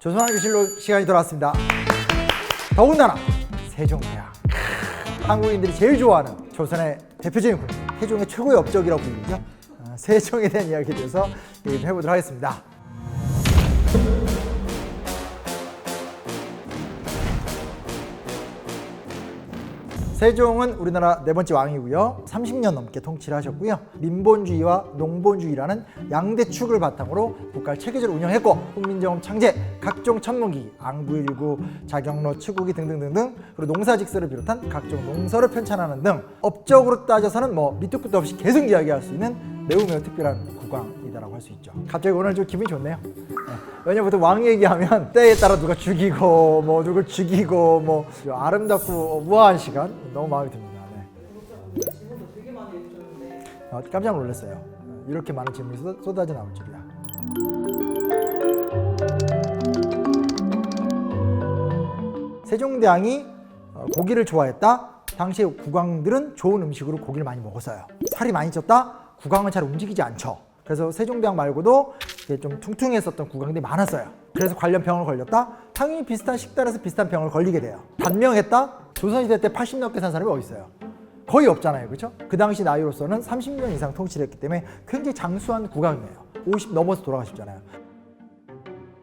조선왕조실록 시간이 돌아왔습니다. 더군다나 세종대왕. 크, 한국인들이 제일 좋아하는 조선의 대표적인 군주, 세종의 최고의 업적이라고 불리죠. 어, 세종에 대한 이야기에 대해서 얘기 좀 해보도록 하겠습니다. 세종은 우리나라 네 번째 왕이고요. 30년 넘게 통치를 하셨고요. 민본주의와 농본주의라는 양대 축을 바탕으로 국가를 체계적으로 운영했고 국민정음 창제, 각종 천문기, 앙부일구, 자경로, 치국이 등등등등 그리고 농사직서를 비롯한 각종 농서를 편찬하는 등 업적으로 따져서는 뭐 밑도 끝도 없이 계속 이야기할 수 있는 매우 매우 특별한 국왕 이다라고 할 수 있죠. 갑자기 오늘 좀 기분이 좋네요. 네. 왜냐면 보통 왕 얘기하면 때에 따라 누가 죽이고 뭐 누굴 죽이고 뭐 아름답고 우아한 시간 너무 마음에 듭니다. 네. 어, 깜짝 놀랐어요. 어, 이렇게 많은 질문이 쏟- 쏟아져 나올 줄이야. 세종대왕이 어, 고기를 좋아했다. 당시 국왕들은 좋은 음식으로 고기를 많이 먹었어요. 살이 많이 쪘다. 국왕은 잘 움직이지 않죠. 그래서 세종대왕 말고도 좀 퉁퉁했었던 국왕들이 많았어요. 그래서 관련 병을 걸렸다. 당연히 비슷한 식단에서 비슷한 병을 걸리게 돼요. 단명했다. 조선시대 때 80 넘게 산 사람이 어디 있어요? 거의 없잖아요. 그렇죠? 그 당시 나이로서는 30년 이상 통치를 했기 때문에 굉장히 장수한 국왕이에요. 50 넘어서 돌아가셨잖아요.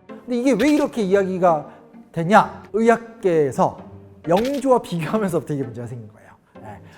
근데 이게 왜 이렇게 이야기가 되냐? 의학계에서 영조와 비교하면서부터 이게 문제가 생긴 거예요.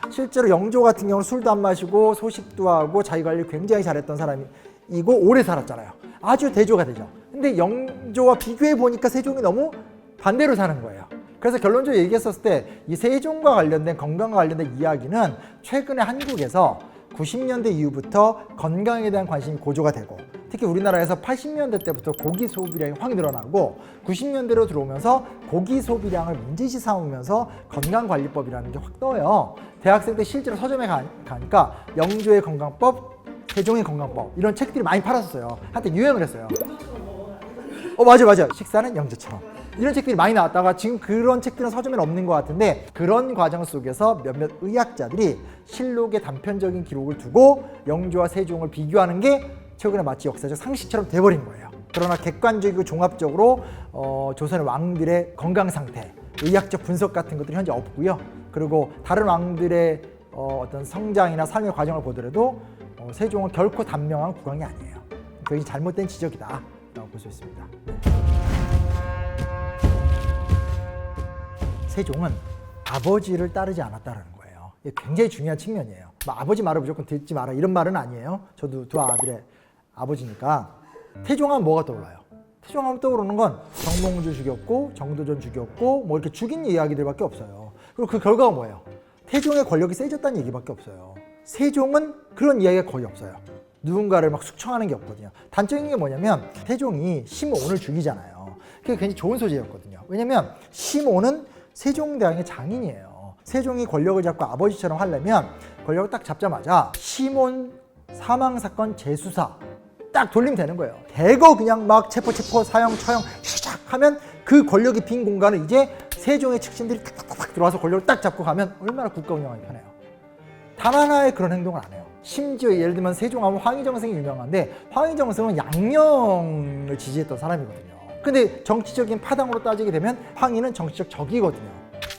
예. 실제로 영조 같은 경우는 술도 안 마시고 소식도 하고 자기 관리 굉장히 잘했던 사람이고 오래 살았잖아요. 아주 대조가 되죠. 근데 영조와 비교해 보니까 세종이 너무 반대로 사는 거예요. 그래서 결론적으로 얘기했었을 때 이 세종과 관련된 건강과 관련된 이야기는 최근에 한국에서 90년대 이후부터 건강에 대한 관심이 고조가 되고 특히 우리나라에서 80년대 때부터 고기 소비량이 확 늘어나고 90년대로 들어오면서 고기 소비량을 문제시 삼으면서 건강관리법이라는 게 확 떠요. 대학생 때 실제로 서점에 가, 가니까 영조의 건강법, 세종의 건강법 이런 책들이 많이 팔았었어요. 한때 유행을 했어요. 어 맞아 맞아 식사는 영조처럼 이런 책들이 많이 나왔다가 지금 그런 책들은 서점에는 없는 것 같은데 그런 과정 속에서 몇몇 의학자들이 실록의 단편적인 기록을 두고 영조와 세종을 비교하는 게 최근에 마치 역사적 상식처럼 돼버린 거예요. 그러나 객관적이고 종합적으로 어, 조선의 왕들의 건강 상태, 의학적 분석 같은 것들이 현재 없고요. 그리고 다른 왕들의 어, 어떤 성장이나 삶의 과정을 보더라도 어, 세종은 결코 단명한 국왕이 아니에요. 굉장히 잘못된 지적이다. 라고 볼 수 있습니다. 세종은 아버지를 따르지 않았다는 거예요. 굉장히 중요한 측면이에요. 뭐 아버지 말을 무조건 듣지 마라 이런 말은 아니에요. 저도 두 아들의 아버지니까. 태종하면 뭐가 떠올라요? 태종하면 떠오르는 건 정몽주 죽였고 정도전 죽였고 뭐 이렇게 죽인 이야기들밖에 없어요. 그리고 그 결과가 뭐예요? 태종의 권력이 세졌다는 얘기밖에 없어요. 세종은 그런 이야기가 거의 없어요. 누군가를 막 숙청하는 게 없거든요. 단적인 게 뭐냐면 태종이 심오를 죽이잖아요. 그게 굉장히 좋은 소재였거든요. 왜냐면 심오는 세종대왕의 장인이에요. 세종이 권력을 잡고 아버지처럼 하려면 권력을 딱 잡자마자 심온 사망 사건 재수사 딱 돌리면 되는 거예요. 대거 그냥 막 체포 체포 사형 처형 시작하면 그 권력이 빈 공간을 이제 세종의 측신들이 탁탁탁 들어와서 권력을 딱 잡고 가면 얼마나 국가 운영하기 편해요. 단 하나의 그런 행동을 안 해요. 심지어 예를 들면 세종하면 황희정승이 유명한데 황희정승은 양령을 지지했던 사람이거든요. 근데 정치적인 파당으로 따지게 되면 황희는 정치적 적이거든요.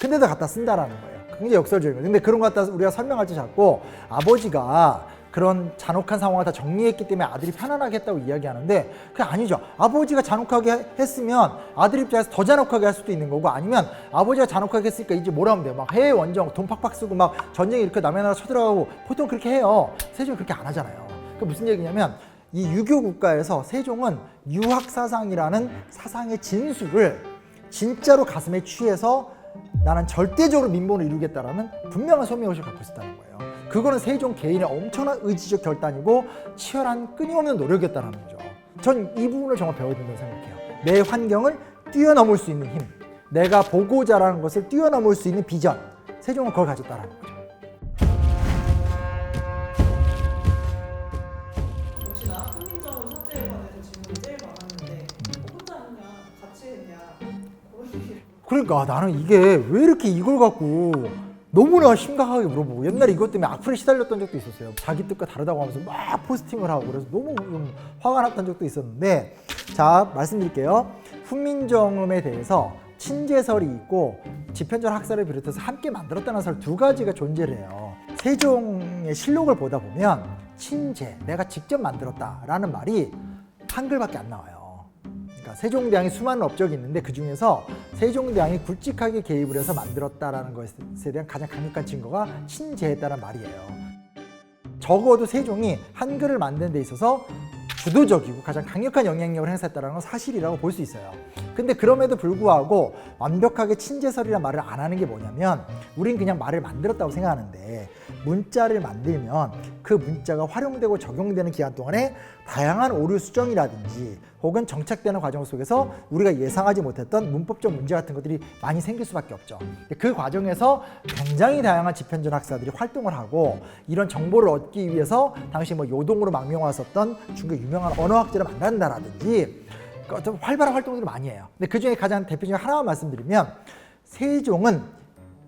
근데도 갖다 쓴다라는 거예요. 굉장히 역설적인 거예요. 근데 그런 거 갖다 우리가 설명할 때 자꾸 아버지가 그런 잔혹한 상황을 다 정리했기 때문에 아들이 편안하게 했다고 이야기하는데 그게 아니죠. 아버지가 잔혹하게 했으면 아들 입장에서 더 잔혹하게 할 수도 있는 거고 아니면 아버지가 잔혹하게 했으니까 이제 뭐라 하면 돼요. 막 해외 원정 돈 팍팍 쓰고 막 전쟁 이렇게 남의 나라 쳐들어가고 보통 그렇게 해요. 세종이 그렇게 안 하잖아요. 그 무슨 얘기냐면 이 유교 국가에서 세종은 유학 사상이라는 사상의 진수를 진짜로 가슴에 취해서 나는 절대적으로 민본을 이루겠다라는 분명한 소명의식을 갖고 있었다는 거예요. 그거는 세종 개인의 엄청난 의지적 결단이고 치열한 끊임없는 노력이었다는 거죠. 전 이 부분을 정말 배워야 된다고 생각해요. 내 환경을 뛰어넘을 수 있는 힘, 내가 보고자 하는 것을 뛰어넘을 수 있는 비전. 세종은 그걸 가졌다는 거죠. 그러니까 나는 이게 왜 이렇게 이걸 갖고 너무나 심각하게 물어보고 옛날에 이것 때문에 악플에 시달렸던 적도 있었어요. 자기 뜻과 다르다고 하면서 막 포스팅을 하고 그래서 너무 좀 화가 났던 적도 있었는데 자 말씀드릴게요. 훈민정음에 대해서 친제설이 있고 집현전 학설을 비롯해서 함께 만들었다는 설 두 가지가 존재를 해요. 세종의 실록을 보다 보면 친제 내가 직접 만들었다라는 말이 한글밖에 안 나와요. 그러니까 세종대왕이 수많은 업적이 있는데 그 중에서 세종대왕이 굵직하게 개입을 해서 만들었다라는 것에 대한 가장 강력한 증거가 친제했다는 말이에요. 적어도 세종이 한글을 만드는 데 있어서 주도적이고 가장 강력한 영향력을 행사했다는 건 사실이라고 볼 수 있어요. 근데 그럼에도 불구하고 완벽하게 친제설이란 말을 안 하는 게 뭐냐면 우린 그냥 말을 만들었다고 생각하는데 문자를 만들면 그 문자가 활용되고 적용되는 기간 동안에 다양한 오류 수정이라든지 혹은 정착되는 과정 속에서 우리가 예상하지 못했던 문법적 문제 같은 것들이 많이 생길 수밖에 없죠. 그 과정에서 굉장히 다양한 집현전 학사들이 활동을 하고 이런 정보를 얻기 위해서 당시 뭐 요동으로 망명화 썼던 중국 유명한 언어학자를 만난다라든지 그 어떤 활발한 활동들을 많이 해요. 근데 그 중에 가장 대표적인 하나만 말씀드리면 세종은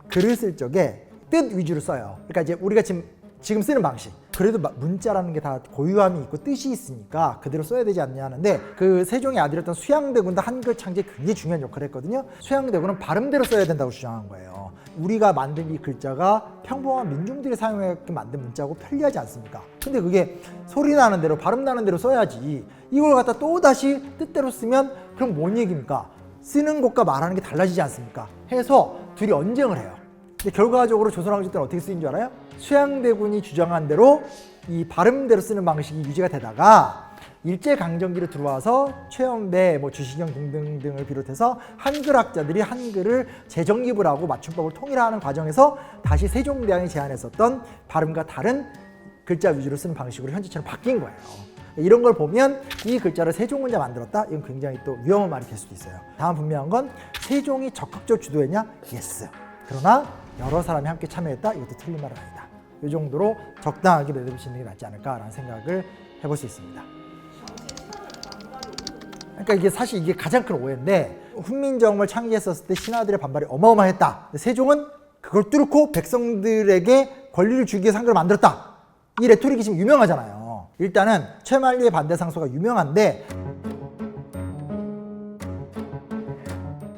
글을 쓸 적에 뜻 위주로 써요. 그러니까 이제 우리가 지금 지금 쓰는 방식. 그래도 마- 문자라는 게 다 고유함이 있고 뜻이 있으니까 그대로 써야 되지 않냐 하는데 그 세종의 아들이었던 수양대군도 한글 창제에 굉장히 중요한 역할을 했거든요. 수양대군은 발음대로 써야 된다고 주장한 거예요. 우리가 만든 이 글자가 평범한 민중들이 사용하게끔 만든 문자고 편리하지 않습니까? 근데 그게 소리 나는 대로 발음 나는 대로 써야지. 이걸 갖다 또 다시 뜻대로 쓰면 그럼 뭔 얘기입니까? 쓰는 것과 말하는 게 달라지지 않습니까? 해서 둘이 언쟁을 해요. 근데 결과적으로 조선왕조 때는 어떻게 쓰인 줄 알아요? 수양대군이 주장한 대로 이 발음대로 쓰는 방식이 유지가 되다가 일제강점기로 들어와서 최연배, 뭐 주시경 등등등을 비롯해서 한글학자들이 한글을 재정립을 하고 맞춤법을 통일하는 과정에서 다시 세종대왕이 제안했었던 발음과 다른 글자 위주로 쓰는 방식으로 현재처럼 바뀐 거예요. 이런 걸 보면 이 글자를 세종 혼자 만들었다? 이건 굉장히 또 위험한 말이 될 수도 있어요. 다만 분명한 건 세종이 적극적으로 주도했냐? 예스. 그러나 여러 사람이 함께 참여했다? 이것도 틀린 말은 아니다. 이 정도로 적당하게 내려주시는 게 낫지 않을까라는 생각을 해볼 수 있습니다. 그러니까 이게 사실 이게 가장 큰 오해인데 훈민정음을 창제했었을 때 신하들의 반발이 어마어마했다. 세종은 그걸 뚫고 백성들에게 권리를 주기 위해서 한글을 만들었다. 이 레토릭이 지금 유명하잖아요. 일단은 최만리의 반대 상소가 유명한데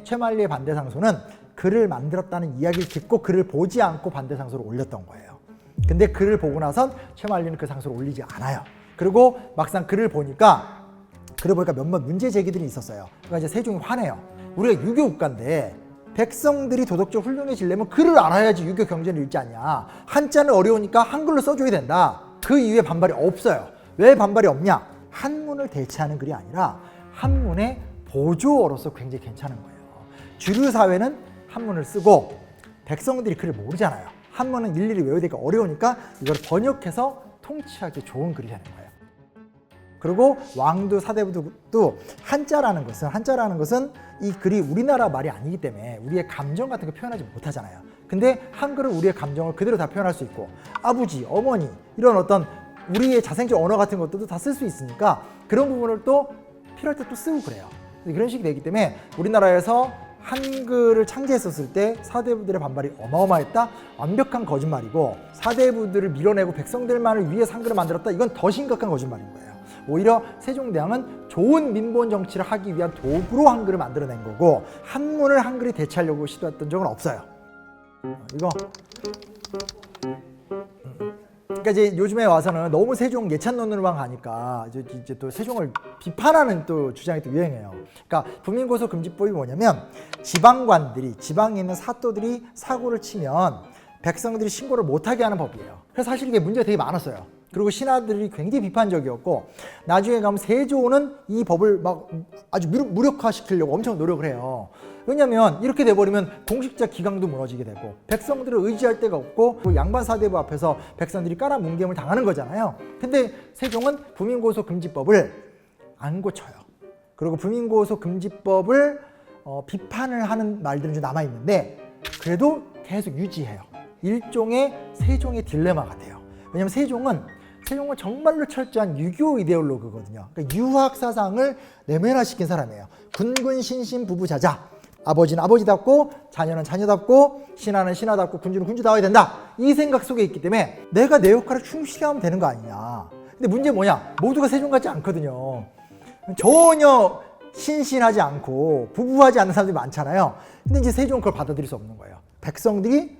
최만리의 반대 상소는 글을 만들었다는 이야기를 듣고 글을 보지 않고 반대 상소를 올렸던 거예요. 근데 글을 보고 나선 최만리는 그 상소를 올리지 않아요. 그리고 막상 글을 보니까 글을 보니까 몇몇 문제 제기들이 있었어요. 그러니까 이제 세종이 화내요. 우리가 유교 국가인데 백성들이 도덕적으로 훌륭해지려면 글을 알아야지 유교 경제를 읽지 않냐. 한자는 어려우니까 한글로 써줘야 된다. 그 이후에 반발이 없어요. 왜 반발이 없냐? 한문을 대체하는 글이 아니라 한문의 보조어로서 굉장히 괜찮은 거예요. 주류 사회는 한문을 쓰고 백성들이 글을 모르잖아요. 한문은 일일이 외우기가 어려우니까 이걸 번역해서 통치하기 좋은 글이 되는 거예요. 그리고 왕도 사대부도 한자라는 것은 한자라는 것은 이 글이 우리나라 말이 아니기 때문에 우리의 감정 같은 거 표현하지 못하잖아요. 근데 한글은 우리의 감정을 그대로 다 표현할 수 있고 아버지, 어머니 이런 어떤 우리의 자생적 언어 같은 것들도 다 쓸 수 있으니까 그런 부분을 또 필요할 때 또 쓰고 그래요. 그런 식이 되기 때문에 우리나라에서 한글을 창제했었을 때 사대부들의 반발이 어마어마했다? 완벽한 거짓말이고 사대부들을 밀어내고 백성들만을 위해 한글을 만들었다? 이건 더 심각한 거짓말인 거예요. 오히려 세종대왕은 좋은 민본 정치를 하기 위한 도구로 한글을 만들어낸 거고 한문을 한글이 대체하려고 시도했던 적은 없어요. 어, 이거 그러니까 이제 요즘에 와서는 너무 세종 예찬론으로만 가니까 이제, 이제 또 세종을 비판하는 또 주장이 또 유행해요. 그러니까 부민고소 금지법이 뭐냐면 지방관들이 지방에 있는 사또들이 사고를 치면 백성들이 신고를 못하게 하는 법이에요. 그래서 사실 이게 문제가 되게 많았어요. 그리고 신하들이 굉장히 비판적이었고 나중에 가면 세조는 이 법을 막 아주 무력- 무력화시키려고 엄청 노력을 해요. 왜냐하면 이렇게 돼버리면 공식적 기강도 무너지게 되고 백성들을 의지할 데가 없고 그 양반 사대부 앞에서 백성들이 깔아 뭉개임을 당하는 거잖아요. 근데 세종은 부민고소 금지법을 안 고쳐요. 그리고 부민고소 금지법을 어, 비판을 하는 말들은 좀 남아 있는데 그래도 계속 유지해요. 일종의 세종의 딜레마가 돼요. 왜냐하면 세종은 세종은 정말로 철저한 유교 이데올로그거든요. 그러니까 유학 사상을 내면화시킨 사람이에요. 군군 신신 부부 자자 아버지는 아버지답고 자녀는 자녀답고 신하는 신하답고 군주는 군주다워야 된다. 이 생각 속에 있기 때문에 내가 내 역할을 충실히 하면 되는 거 아니냐. 근데 문제 뭐냐? 모두가 세종 같지 않거든요. 전혀 신신하지 않고 부부하지 않는 사람들이 많잖아요. 근데 이제 세종은 그걸 받아들일 수 없는 거예요. 백성들이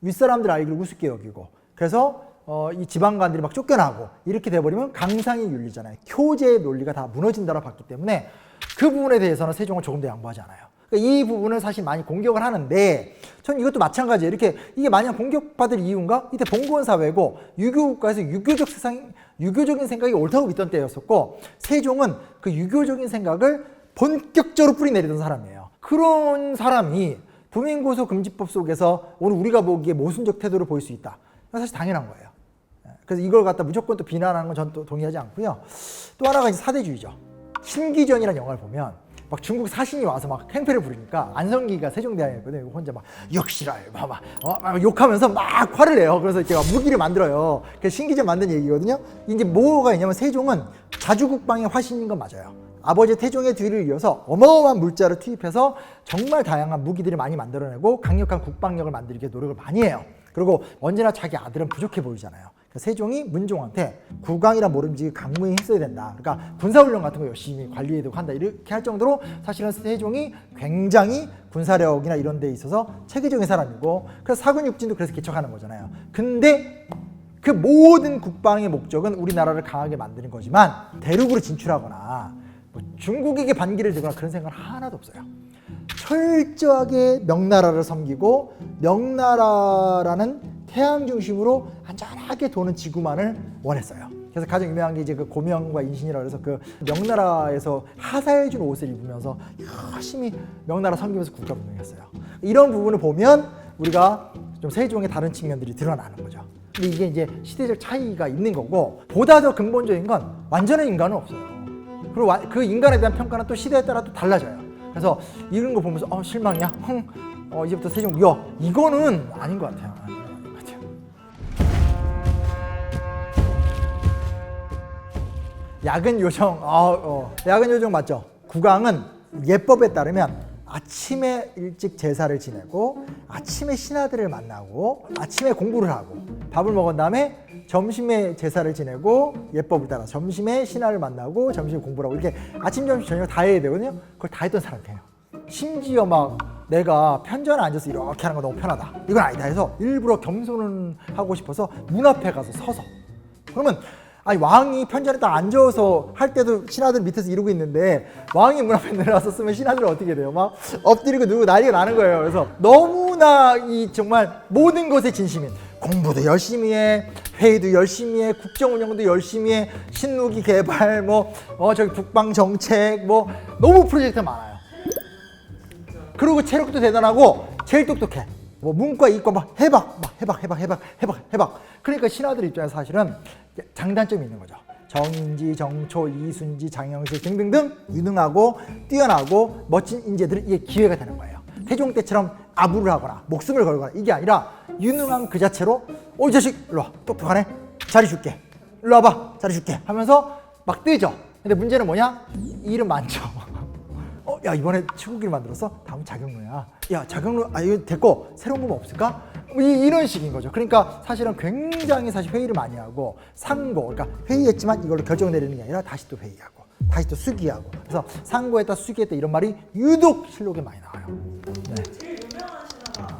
윗사람들 알기를 우습게 여기고 그래서 어, 이 지방관들이 막 쫓겨나고 이렇게 돼버리면 강상이 윤리잖아요. 효제의 논리가 다 무너진다고 봤기 때문에 그 부분에 대해서는 세종은 조금 더 양보하지 않아요. 그러니까 이 부분을 사실 많이 공격을 하는데 전 이것도 마찬가지예요. 이렇게 이게 마냥 공격받을 이유인가? 이때 봉건 사회고 유교 국가에서 유교적 세상 유교적인 생각이 옳다고 믿던 때였었고 세종은 그 유교적인 생각을 본격적으로 뿌리내리던 사람이에요. 그런 사람이 부민고소 금지법 속에서 오늘 우리가 보기에 모순적 태도를 보일 수 있다. 사실 당연한 거예요. 예, 그래서 이걸 갖다 무조건 또 비난하는 건 전 또 동의하지 않고요. 또 하나가 이제 사대주의죠. 신기전이라는 영화를 보면 막 중국 사신이 와서 막 행패를 부리니까 안성기가 세종대왕이었거든요. 혼자 막 역시랄 막, 막, 어, 막 욕하면서 막 화를 내요. 그래서 막 무기를 만들어요. 그래서 신기전 만든 얘기거든요. 이제 뭐가 있냐면 세종은 자주국방의 화신인 건 맞아요. 아버지 태종의 뒤를 이어서 어마어마한 물자를 투입해서 정말 다양한 무기들을 많이 만들어내고 강력한 국방력을 만들기 위해 노력을 많이 해요. 그리고 언제나 자기 아들은 부족해 보이잖아요. 그러니까 세종이 문종한테 국왕이란 모름지기 강무에 힘써야 된다. 그러니까 군사훈련 같은 거 열심히 관리해야 되고 한다. 이렇게 할 정도로 사실은 세종이 굉장히 군사력이나 이런 데 있어서 체계적인 사람이고 그래서 사군 육진도 그래서 개척하는 거잖아요. 근데 그 모든 국방의 목적은 우리나라를 강하게 만드는 거지만 대륙으로 진출하거나 뭐 중국에게 반기를 들거나 그런 생각은 하나도 없어요. 철저하게 명나라를 섬기고 명나라라는 태양 중심으로 안전하게 도는 지구만을 원했어요. 그래서 가장 유명한 게 이제 그 고명과 인신이라 그래서 그 명나라에서 하사해준 옷을 입으면서 열심히 명나라 섬기면서 국가 운영했어요. 이런 부분을 보면 우리가 좀 세종의 다른 측면들이 드러나는 거죠. 근데 이게 이제 시대적 차이가 있는 거고 보다 더 근본적인 건 완전한 인간은 없어요. 그리고 와- 그 인간에 대한 평가는 또 시대에 따라 또 달라져요. 그래서 이런 거 보면서 어 실망이야, 흥, 어 이제부터 세종, 야 이거는 아닌 것 같아요. 야근 요정, 어, 어, 야근 요정 맞죠? 국왕은 예법에 따르면 아침에 일찍 제사를 지내고 아침에 신하들을 만나고 아침에 공부를 하고 밥을 먹은 다음에 점심에 제사를 지내고 예법을 따라 점심에 신하를 만나고 점심에 공부를 하고 이렇게 아침 점심 저녁 다 해야 되거든요. 그걸 다 했던 사람이에요. 심지어 막 내가 편전에 앉아서 이렇게 하는 거 너무 편하다. 이건 아니다 해서 일부러 겸손을 하고 싶어서 문 앞에 가서 서서 그러면 아니 왕이 편전에 딱 앉아서 할 때도 신하들 밑에서 이러고 있는데 왕이 문 앞에 내려와서 쓰면 신하들은 어떻게 돼요? 막 엎드리고 누구 난리가 나는 거예요. 그래서 너무나 이 정말 모든 것에 진심인 공부도 열심히 해, 회의도 열심히 해, 국정 운영도 열심히 해, 신무기 개발, 뭐 어, 저기 국방 정책, 뭐 너무 프로젝트 많아요. 그리고 체력도 대단하고 제일 똑똑해. 뭐 문과 이과 막 해박, 막 해박, 해박, 해박, 해박, 해박. 그러니까 신하들 입장에서 사실은 장단점이 있는 거죠. 정인지, 정초, 이순지, 장영실 등등등 유능하고 뛰어나고 멋진 인재들은 이게 기회가 되는 거예요. 태종 때처럼 아부를 하거나 목숨을 걸거나 이게 아니라 유능한 그 자체로 어이 자식 일로 와 똑똑하네 자리 줄게 일로 와봐 자리 줄게 하면서 막 뜨죠. 근데 문제는 뭐냐 일은 많죠. 어, 야 이번에 치고기를 만들었어? 다음 자격로야. 야 자격로 아 이거 됐고 새로운 거 없을까? 뭐 이, 이런 식인 거죠. 그러니까 사실은 굉장히 사실 회의를 많이 하고 상고, 그러니까 회의했지만 이걸로 결정 내리는 게 아니라 다시 또 회의하고, 다시 또 수기하고. 그래서 상고했다 수기했다 이런 말이 유독 실록에 많이 나와요. 네. 제일 신화가 장영식이잖아요.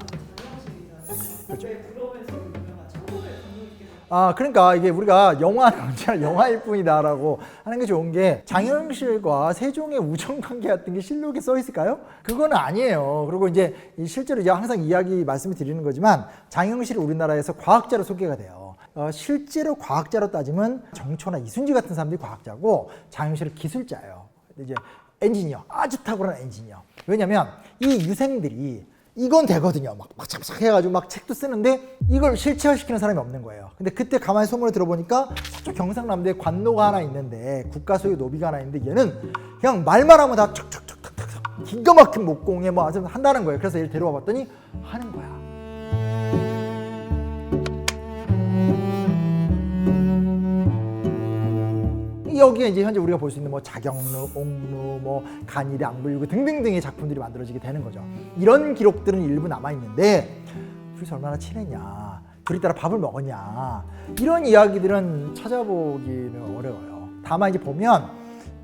그렇죠. 아 그러니까 이게 우리가 영화는 언제나 영화일 뿐이다라고 하는 게 좋은 게 장영실과 세종의 우정 관계 같은 게 실록에 써 있을까요? 그거는 아니에요. 그리고 이제 이 실제로 이제 항상 이야기 말씀을 드리는 거지만 장영실이 우리나라에서 과학자로 소개가 돼요. 어, 실제로 과학자로 따지면 정초나 이순지 같은 사람들이 과학자고 장영실은 기술자예요. 이제 엔지니어 아주 탁월한 엔지니어. 왜냐면 이 유생들이 이건 되거든요. 막 착착 해가지고 막 책도 쓰는데 이걸 실체화시키는 사람이 없는 거예요. 근데 그때 가만히 소문을 들어보니까 저쪽 경상남도에 관노가 하나 있는데 국가 소유 노비가 하나 있는데 얘는 그냥 말만 하면 다 척척척척척 기가 막힌 목공에 뭐 아주 한다는 거예요. 그래서 얘를 데려와 봤더니 하는 거야. 여기에 이제 현재 우리가 볼 수 있는 뭐 자경루, 옥루, 뭐 간이대, 앙불유구 등등등의 작품들이 만들어지게 되는 거죠. 이런 기록들은 일부 남아 있는데 둘이서 얼마나 친했냐, 둘이 따라 밥을 먹었냐 이런 이야기들은 찾아보기는 어려워요. 다만 이제 보면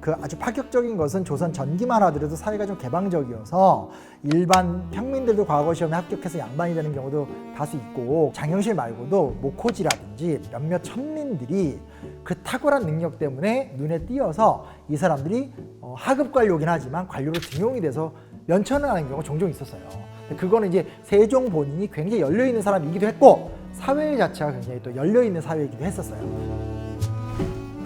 그 아주 파격적인 것은 조선 전기만 하더라도 사회가 좀 개방적이어서 일반 평민들도 과거 시험에 합격해서 양반이 되는 경우도 다수 있고 장영실 말고도 모코지라든지 몇몇 천민들이 그 탁월한 능력 때문에 눈에 띄어서 이 사람들이 어, 하급 관료긴 하지만 관료로 등용이 돼서 면천을 하는 경우가 종종 있었어요. 근데 그거는 이제 세종 본인이 굉장히 열려 있는 사람이기도 했고 사회 자체가 굉장히 또 열려 있는 사회이기도 했었어요.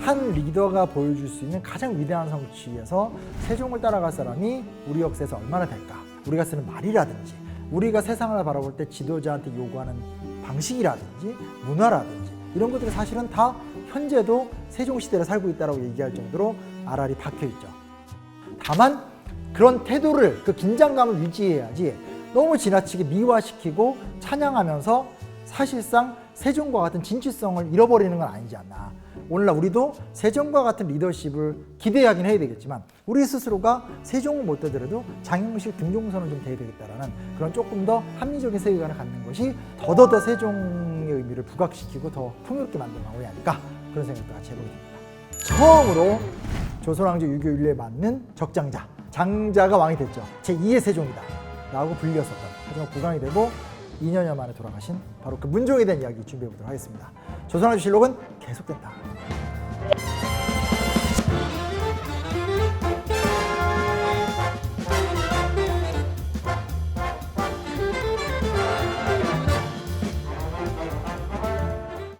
한 리더가 보여줄 수 있는 가장 위대한 성취에서 세종을 따라갈 사람이 우리 역사에서 얼마나 될까? 우리가 쓰는 말이라든지 우리가 세상을 바라볼 때 지도자한테 요구하는 방식이라든지 문화라든지 이런 것들이 사실은 다 현재도 세종 시대를 살고 있다고 얘기할 정도로 알알이 박혀 있죠. 다만 그런 태도를 그 긴장감을 유지해야지 너무 지나치게 미화시키고 찬양하면서 사실상 세종과 같은 진취성을 잃어버리는 건 아니지 않나. 오늘날 우리도 세종과 같은 리더십을 기대하긴 해야 되겠지만 우리 스스로가 세종을 못 되더라도 장영실 김종선은 좀 돼야 되겠다라는 그런 조금 더 합리적인 세계관을 갖는 것이 더더더 세종의 의미를 부각시키고 더 풍요롭게 만드는 방법이 아닐까 그런 생각도 같이 해보게 됩니다. 처음으로 조선왕조 유교 윤례에 맞는 적장자 장자가 왕이 됐죠. 제2의 세종이다 라고 불렸었던 하지만 국왕이 되고 2년여 만에 돌아가신 바로 그 문종에 대한 이야기 준비해 보도록 하겠습니다. 조선왕조 실록은 계속된다.